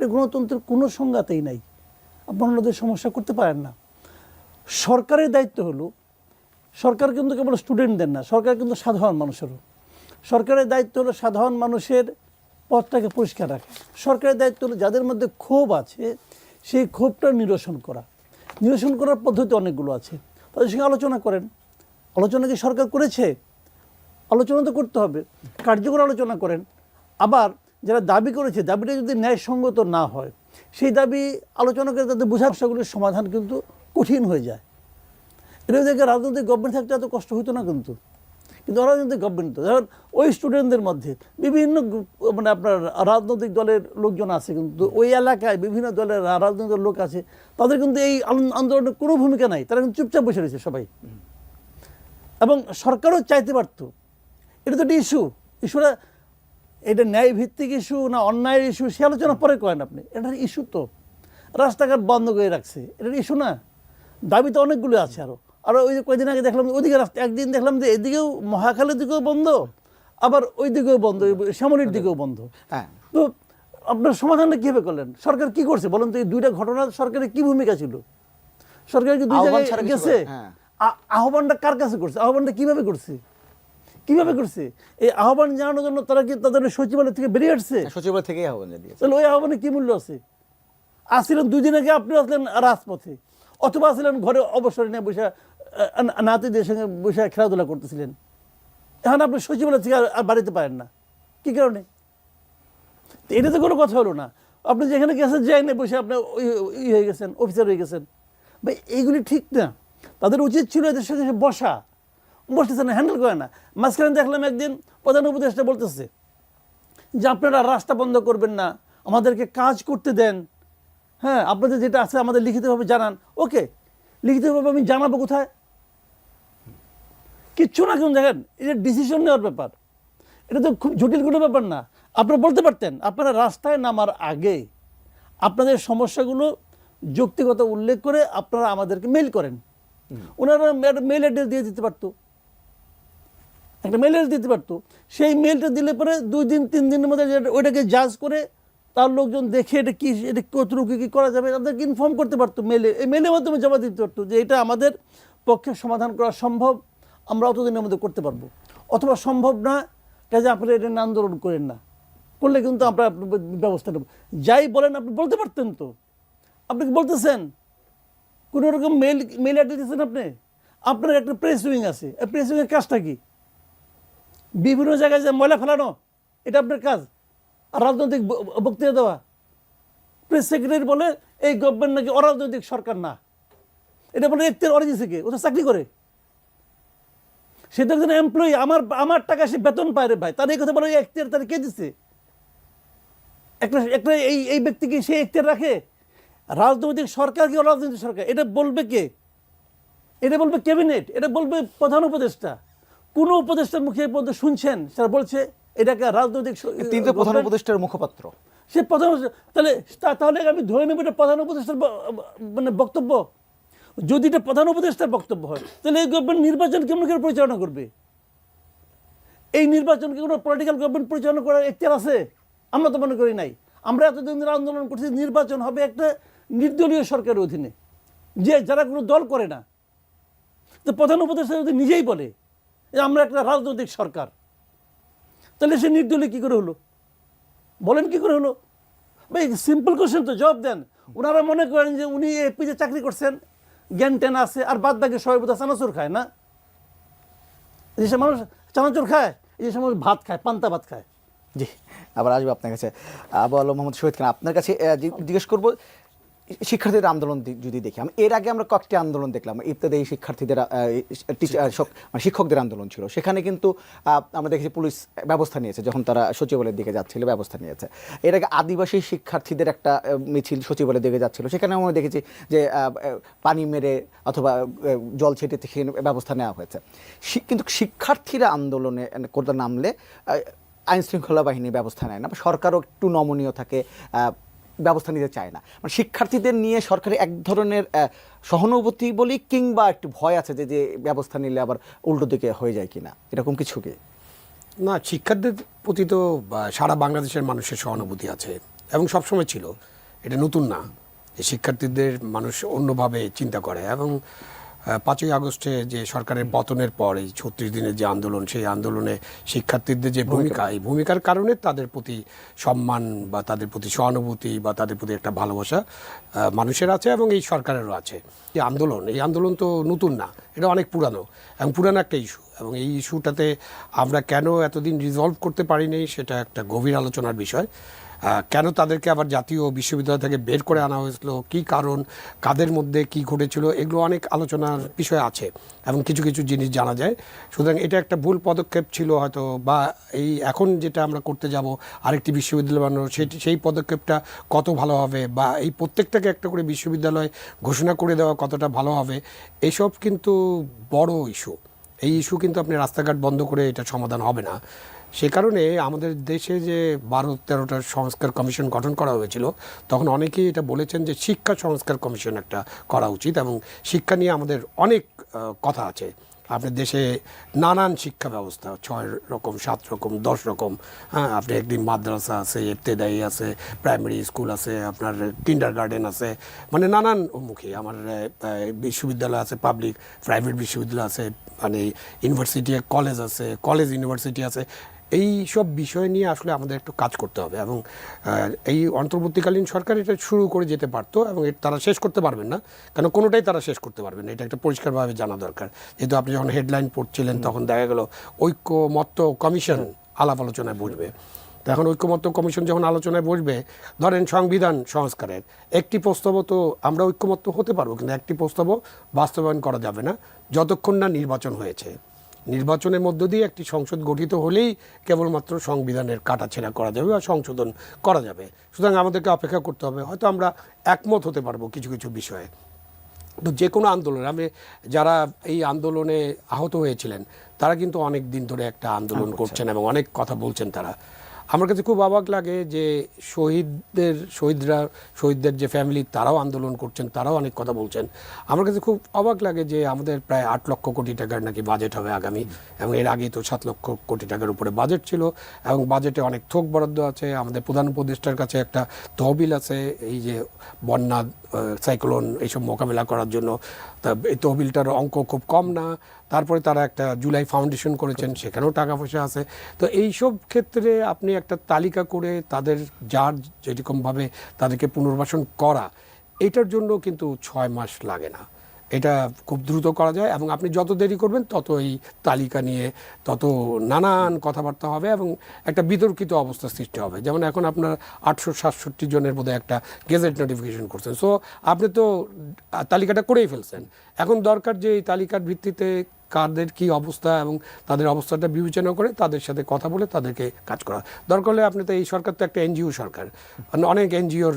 এটা গণতন্ত্রের কোনো সংজ্ঞাতেই নাই। আপনারা ওদের সমস্যা করতে পারেন না। সরকারের দায়িত্ব হলো, সরকার কিন্তু কেবল স্টুডেন্টদের না, সরকার কিন্তু সাধারণ মানুষেরও। সরকারের দায়িত্ব হলো সাধারণ মানুষের পথটাকে পরিষ্কার রাখা। সরকারের দায়িত্ব হলো যাদের মধ্যে ক্ষোভ আছে, সেই ক্ষোভটা নিরসন করা। নিরসন করার পদ্ধতি অনেকগুলো আছে। তাদের সঙ্গে আলোচনা করেন। আলোচনা কি সরকার করেছে? আলোচনা তো করতে হবে। কার্যকর আলোচনা করেন। আবার যারা দাবি করেছে, দাবিটা যদি ন্যায়সঙ্গত না হয়, সেই দাবি আলোচনা করে তাদের বোঝা বিষয়গুলির সমাধান কিন্তু কঠিন হয়ে যায়। এটা দেখে রাজনৈতিক গভর্নমেন্ট থাকতে এত কষ্ট হতো না কিন্তু। কিন্তু অরাজনৈতিক গভর্নমেন্ট তো ধরেন ওই স্টুডেন্টদের মধ্যে বিভিন্ন মানে আপনার রাজনৈতিক দলের লোকজন আছে কিন্তু, ওই এলাকায় বিভিন্ন দলের রাজনৈতিক লোক আছে, তাদের কিন্তু এই আন্দোলনের কোনো ভূমিকা নাই, তারা কিন্তু চুপচাপ বসে রয়েছে সবাই। এবং সরকারও চাইতে পারতো। এটা তো একটা ইস্যু ইস্যুটা এটা ন্যায় ভিত্তিক ইস্যু না অন্যায়ের ইস্যু সে আলোচনা পরে করেন আপনি। এটা ইস্যু তো। রাস্তাঘাট বন্ধ করে রাখছে। এটা ইস্যু না। দাবি তো অনেকগুলো আছে আরও আরও ওই যে কয়েকদিন আগে দেখলাম ওইদিকে রাস্তা একদিন দেখলাম যে এদিকেও মহাখালের দিকেও বন্ধ আবার ওই দিকেও বন্ধ শ্যামলির দিকেও বন্ধ। হ্যাঁ। তো আপনার সমাধানটা কীভাবে করলেন? সরকার কি করছে? বলেন তো এই দুইটা ঘটনা সরকারের কি ভূমিকা ছিল? সরকার কি দুই জায়গায় গেছে? হ্যাঁ। আহ্বানটা কার কাছে করছে? আহ্বানটা কীভাবে করছে? কীভাবে করছে? এই আহ্বান জানানোর জন্য তারা কি তাদের সচিবালয় থেকে বেরিয়ে আসছে? সচিবালয় থেকে আহ্বান দিয়েছে তাহলে ওই আহ্বানে কি মূল্য আছে? আসছিলেন দুই দিন আগে আপনি আসলেন রাজপথে। অথবা আসলেন ঘরে অবসর নিয়ে বসে নাতিদের সঙ্গে বসে খেলাধুলা করতেছিলেন। এখন আপনি সচিবালয় থেকে আর- বাড়িতে পারেন না। কি কারণে? এটা তো কোনো কথা হলো না। আপনি যেখানে গেছেন যাই না বসে আপনি ওই ই হয়ে গেছেন অফিসার হয়ে গেছেন। ভাই এইগুলি ঠিক না। তাদের উচিত ছিল এদের সঙ্গে বসা। বসতেছে না হ্যান্ডেল করে না। মাঝখানে দেখলাম একদিন প্রধান উপদেষ্টা বলতেছে যে আপনারা রাস্তা বন্ধ করবেন না আমাদেরকে কাজ করতে দেন। হ্যাঁ আপনাদের যেটা আছে আমাদের লিখিতভাবে জানান। ওকে লিখিতভাবে আমি জানাব কোথায়? কিচ্ছু না কেন দেখেন এটা ডিসিশন নেওয়ার ব্যাপার। এটা তো খুব জটিল কোনো ব্যাপার না। আপনারা বলতে পারতেন আপনারা রাস্তায় নামার আগে আপনাদের সমস্যাগুলো যৌক্তিকতা উল্লেখ করে আপনারা আমাদেরকে মেল করেন। ওনারা মেল অ্যাড্রেস দিয়ে দিতে পারতো। একটা মেল অ্যাড্রেস দিতে পারতো। সেই মেলটা দিলে পরে দুই দিন, তিন দিনের মধ্যে ওইটাকে জাজ করে তার লোকজন দেখে এটা কী, এটা কতটুকু কী করা যাবে, তাদেরকে ইনফর্ম করতে পারতো মেলে এই মেলের মাধ্যমে জমা দিতে পারতো যে এটা আমাদের পক্ষে সমাধান করা সম্ভব, আমরা অতদিনের মধ্যে করতে পারব। অথবা সম্ভব না, কাজে আপনি এটা আন্দোলন করেন না। করলে কিন্তু আমরা ব্যবস্থা নেব। যাই বলেন, আপনি বলতে পারতেন তো। আপনি কি বলতেছেন? কোনো রকম মেল মেল অ্যাড্রেস দিয়েছেন আপনি? আপনার একটা প্রেস উইং আছে। এই প্রেস উইংয়ের কাজটা কি? বিভিন্ন জায়গায় যে ময়লা ফেলানো, এটা আপনার কাজ। আর রাজনৈতিক বক্তৃতা দেওয়া। প্রেস সেক্রেটারি বলে এই গভর্নমেন্ট নাকি অরাজনৈতিক সরকার না। এটা বলে এখতিয়ার অরিজিন থেকে, ও তো চাকরি করে। সে তো একজন এমপ্লয়ি আমার আমার টাকা সে বেতন পায় রে ভাই। তার এই কথা বলে এখতিয়ার তার কে দিচ্ছে একটা একটা এই এই ব্যক্তিকে সে এখতিয়ার রাখে? রাজনৈতিক সরকার কি অরাজনৈতিক সরকার? এটা বলবে কে? এটা বলবে ক্যাবিনেট এটা বলবে প্রধান উপদেষ্টা। কোন উপদেষ্টার মুখে পর্যন্ত শুনছেন? সেটা বলছে এটাকে রাজনৈতিক স- তিনি তো প্রধান উপদেষ্টার মুখপাত্র। সে প্রধান তাহলে তাহলে আমি ধরে নেব এটা প্রধান উপদেষ্টার মানে বক্তব্য। যদি এটা প্রধান উপদেষ্টার বক্তব্য হয় তাহলে এই গভর্নমেন্ট নির্বাচন কেমন করে পরিচালনা করবে? এই নির্বাচনকে কোনো পলিটিক্যাল গভর্নমেন্ট পরিচালনা করার এখতিয়ার আছে? আমরা তো মনে করি নাই। আমরা এতদিন ধরে আন্দোলন করছি নির্বাচন হবে একটা নির্দলীয় সরকারের অধীনে। যে যারা কোনো দল করে না। তো প্রধান উপদেষ্টা যদি নিজেই বলে আমরা একটা রাজনৈতিক সরকার। তাহলে সে নির্দলীয় কী করে হলো? বলেন কি করে হলো? ভাই সিম্পল কোশ্চেন তো, জবাব দেন। ওনারা মনে করেন যে উনি এপিতে চাকরি করছেন, জ্ঞান ট্যান আছে, আর বাদ বাকি সবাই বোধহয় চানাচুর খায় না? এই যে মানুষ চানাচুর খায়, এই মানুষ ভাত খায়, পান্তা ভাত খায়। জি, আবার আসব আপনার কাছে। আবু আলম মোহাম্মদ শহীদ খান, আপনার কাছে জিজ্ঞেস করব শিক্ষার্থীদের আন্দোলন যদি দেখি আমি এর আগে আমরা কয়েকটি আন্দোলন দেখলাম ইত্যাদি শিক্ষার্থীদের মানে শিক্ষকদের আন্দোলন ছিল। সেখানে কিন্তু আমরা দেখেছি পুলিশ ব্যবস্থা নিয়েছে যখন তারা সচিবালয়ের দিকে যাচ্ছিল ব্যবস্থা নিয়েছে। এর আগে আদিবাসী শিক্ষার্থীদের একটা মিছিল সচিবালয়ের দিকে যাচ্ছিল। সেখানে আমরা দেখেছি যে পানি মেরে অথবা জল ছেটে থেকে ব্যবস্থা নেওয়া হয়েছে। কিন্তু শিক্ষার্থীরা আন্দোলনে করতে নামলে আহ, আইন শৃঙ্খলা বাহিনী ব্যবস্থা নেয় না। সরকারও একটু নমনীয় থাকে ব্যবস্থা নিতে চায় না। মানে শিক্ষার্থীদের নিয়ে সরকারি এক ধরনের সহানুভূতি বলি কিংবা একটু ভয় আছে যে যে ব্যবস্থা নিলে আবার উল্টো দিকে হয়ে যায় কিনা? এরকম কিছু কি? না, শিক্ষার্থীদের প্রতি তো সারা বাংলাদেশের মানুষের সহানুভূতি আছে এবং সবসময় ছিল। এটা নতুন না। শিক্ষার্থীদের মানুষ অন্যভাবে চিন্তা করে এবং পাঁচই আগস্টে যে সরকারের পতনের পর এই ছত্রিশ দিনের যে আন্দোলন সেই আন্দোলনে শিক্ষার্থীদের যে ভূমিকা এই ভূমিকার কারণে তাদের প্রতি সম্মান বা তাদের প্রতি সহানুভূতি বা তাদের প্রতি একটা ভালোবাসা মানুষের আছে এবং এই সরকারেরও আছে। যে আন্দোলন এই আন্দোলন তো নতুন না এটা অনেক পুরানো এবং পুরানো একটা ইস্যু এবং এই ইস্যুটাতে আমরা কেন এতদিন রিজলভ করতে পারিনি, সেটা একটা গভীর আলোচনার বিষয়। কেন তাদেরকে আবার জাতীয় বিশ্ববিদ্যালয় থেকে বের করে আনা হয়েছিল? কি কারণ? কাদের মধ্যে কি ঘটেছিল? এগুলো অনেক আলোচনার বিষয় আছে এবং কিছু কিছু জিনিস জানা যায়। সুতরাং এটা একটা ভুল পদক্ষেপ ছিল হয়তো বা এই এখন যেটা আমরা করতে যাব, আরেকটি বিশ্ববিদ্যালয় বানানো সেই সেই পদক্ষেপটা কত ভালো হবে বা এই প্রত্যেকটাকে একটা করে বিশ্ববিদ্যালয় ঘোষণা করে দেওয়া কতটা ভালো হবে, এসব কিন্তু বড় ইস্যু এই ইস্যু কিন্তু আপনি রাস্তাঘাট বন্ধ করে এটা সমাধান হবে না। সে কারণে আমাদের দেশে যে বারো তেরোটা সংস্কার কমিশন গঠন করা হয়েছিল, তখন অনেকেই এটা বলেছেন যে শিক্ষা সংস্কার কমিশন একটা করা উচিত এবং শিক্ষা নিয়ে আমাদের অনেক কথা আছে। আপনার দেশে নানান শিক্ষা ব্যবস্থা ছয় রকম, সাত রকম, দশ রকম হ্যাঁ আপনি একদিন মাদ্রাসা আছে, ইবতেদায়ী আছে, প্রাইমারি স্কুল আছে, আপনার কিন্ডার গার্ডেন আছে মানে নানান মুখে আমার বিশ্ববিদ্যালয় আছে, পাবলিক, প্রাইভেট বিশ্ববিদ্যালয় আছে মানে ইউনিভার্সিটি, কলেজ আছে, কলেজ ইউনিভার্সিটি আছে এই সব বিষয় নিয়ে আসলে আমাদের একটু কাজ করতে হবে এবং এই অন্তর্বর্তীকালীন সরকার এটা শুরু করে যেতে পারতো এবং এর তারা শেষ করতে পারবেন না। কারণ কোনোটাই তারা শেষ করতে পারবেন না। এটা একটা পরিষ্কারভাবে জানা দরকার। যেহেতু আপনি যখন হেডলাইন পড়ছিলেন তখন দেখা গেল ঐক্যমত্য কমিশন আলাপ আলোচনায় বসবে। তো এখন ঐক্যমত্য কমিশন যখন আলোচনায় বসবে ধরেন সংবিধান সংস্কারের একটি প্রস্তাবও তো আমরা ঐক্যমত্য হতে পারব কিন্তু একটি প্রস্তাবও বাস্তবায়ন করা যাবে না যতক্ষণ না নির্বাচন হয়েছে। নির্বাচনের মধ্য দিয়ে একটি সংসদ গঠিত হলেই কেবলমাত্র সংবিধানের কাটাছেঁড়া করা যাবে বা সংশোধন করা যাবে। সুতরাং আমাদেরকে অপেক্ষা করতে হবে। হয়তো আমরা একমত হতে পারব কিছু কিছু বিষয়ে। তো যে কোনো আন্দোলন আমি যারা এই আন্দোলনে আহত হয়েছিলেন তারা কিন্তু অনেক দিন ধরে একটা আন্দোলন করছেন এবং অনেক কথা বলছেন তারা। আমার কাছে খুব অবাক লাগে যে শহীদদের, শহীদরা, শহীদদের যে ফ্যামিলি তারাও আন্দোলন করছেন, তারাও অনেক কথা বলছেন। আমার কাছে খুব অবাক লাগে যে আমাদের প্রায় আট লক্ষ কোটি টাকার নাকি বাজেট হবে আগামী, এবং এর আগে তো সাত লক্ষ কোটি টাকার উপরে বাজেট ছিল, এবং বাজেটে অনেক থোক বরাদ্দ আছে। আমাদের প্রধান উপদেষ্টার কাছে একটা তহবিল আছে, এই যে বন্যা সাইক্লোন এইসব মোকাবিলা করার জন্য। তা এই তহবিলটার অঙ্ক খুব কম না তারপরে তারা একটা জুলাই ফাউন্ডেশন করেছেন সেখানেও টাকা পয়সা আছে। তো এইসব ক্ষেত্রে আপনি একটা তালিকা করে তাদের যার যেরকমভাবে তাদেরকে পুনর্বাসন করা এটার জন্য কিন্তু ছয় মাস লাগে না। এটা খুব দ্রুত করা যায় এবং আপনি যত দেরি করবেন তত এই তালিকা নিয়ে তত নানান কথাবার্তা হবে এবং একটা বিতর্কিত অবস্থা সৃষ্টি হবে। যেমন এখন আপনার আটশো সাতষট্টি জনের বোধহয় একটা গেজেট নোটিফিকেশন করছেন। সো আপনি তো তালিকাটা করেই ফেলছেন। এখন দরকার যে এই তালিকার ভিত্তিতে কাদের কি অবস্থা এবং তাদের অবস্থাটা বিবেচনা করে তাদের সাথে কথা বলে তাদেরকে কাজ করা। দরকার হলে আপনি তো এই সরকার তো একটা এনজিও সরকার। অনেক এনজিওর